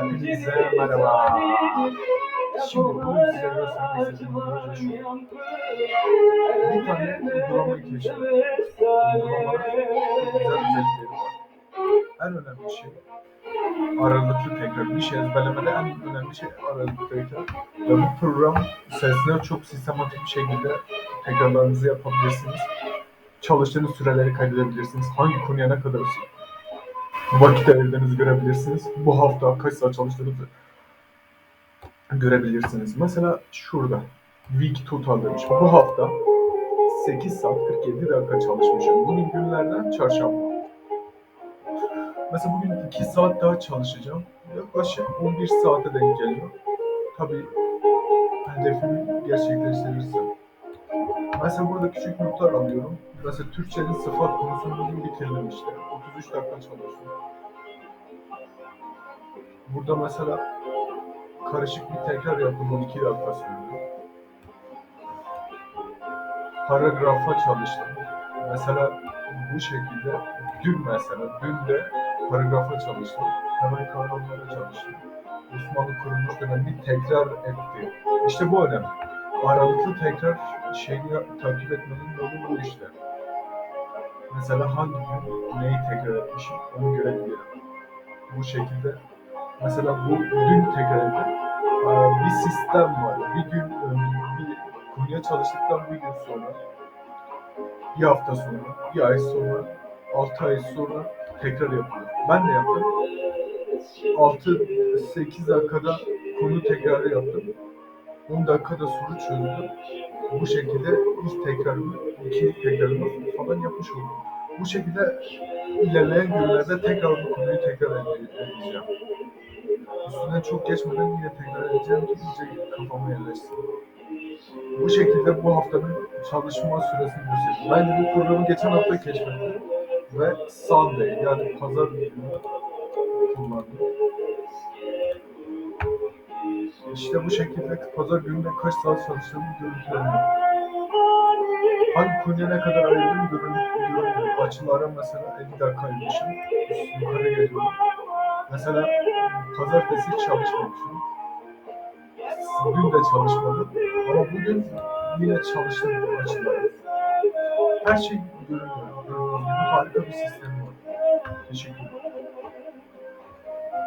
Hepinize merhaba. Şimdi bugün size göstermek istediğim proje şu. Bir tane uygulama keşfettim. Uygulamanın güzel özellikleri. En önemli şey aralıklı tekrar. Bir şey ezberlemede en önemli şey aralıklı tekrar. Ve bu program sayesinde çok sistematik bir şekilde tekrarlarınızı yapabilirsiniz. Çalıştığınız süreleri kaydedebilirsiniz. Hangi konuya ne kadar vakit ayırdığınızı görebilirsiniz. Bu hafta kaç saat çalıştığınızı görebilirsiniz. Mesela şurada week total demiş. Bu hafta 8 saat 47 dakika çalışmışım. Bugün günlerden çarşamba. Mesela bugün 2 saat daha çalışacağım. Yaklaşık 11 saate denk geliyor. Tabii hedefimi gerçekleştirirsem. Mesela burada küçük notlar alıyorum. Mesela Türkçenin sıfat konusunu bugün bitirdim işte. 33 dakika çalıştım. Burada mesela karışık bir tekrar yaptım 12 dakika sürdü. Paragrafa çalıştım. Mesela bu şekilde dün mesela dün de paragrafa çalıştım. Hemen kavramlara çalıştım. Osmanlı kurulmuş dönemi tekrar etti. İşte bu önemli. Aralıklı tekrar şeyini takip etmenin yolu bu işte. Mesela hangi gün neyi tekrar etmişim onu görebilirim. Bu şekilde mesela bu dün tekrar ettim. Ee, Bir sistem var. Bir gün e, bir konuya çalıştıktan bir gün sonra, bir hafta sonra, bir ay sonra, altı ay sonra tekrar yapılıyor. Ben de yaptım. 6-8 dakikada konu tekrarı yaptım. 10 dakikada soru çözdüm. Bu şekilde ilk tekrarımı, ikinci tekrarımı falan yapmış oldum. Bu şekilde ilerleyen günlerde tekrar bu konuyu tekrar ede- edeceğim. Üstüne çok geçmeden yine tekrar edeceğim ki iyice kafama yerleşsin. Bu şekilde bu haftanın çalışma süresini gösteriyor. Ben bu programı geçen hafta keşfettim ve Sunday yani pazar günü kullandım. İşte bu şekilde pazar gününde kaç saat çalıştığımı görüntüleniyor. Hangi konuya ne kadar ayırdığımı görüntüleniyor. Açılara mesela 50 dakika ayırmışım. Yukarı geliyorum. Mesela pazartesi hiç çalışmamışım. Dün de çalışmadım. Ama bugün yine çalıştım açılara. Her şey görünüyor. Gibi harika bir sistem var. Teşekkür ederim.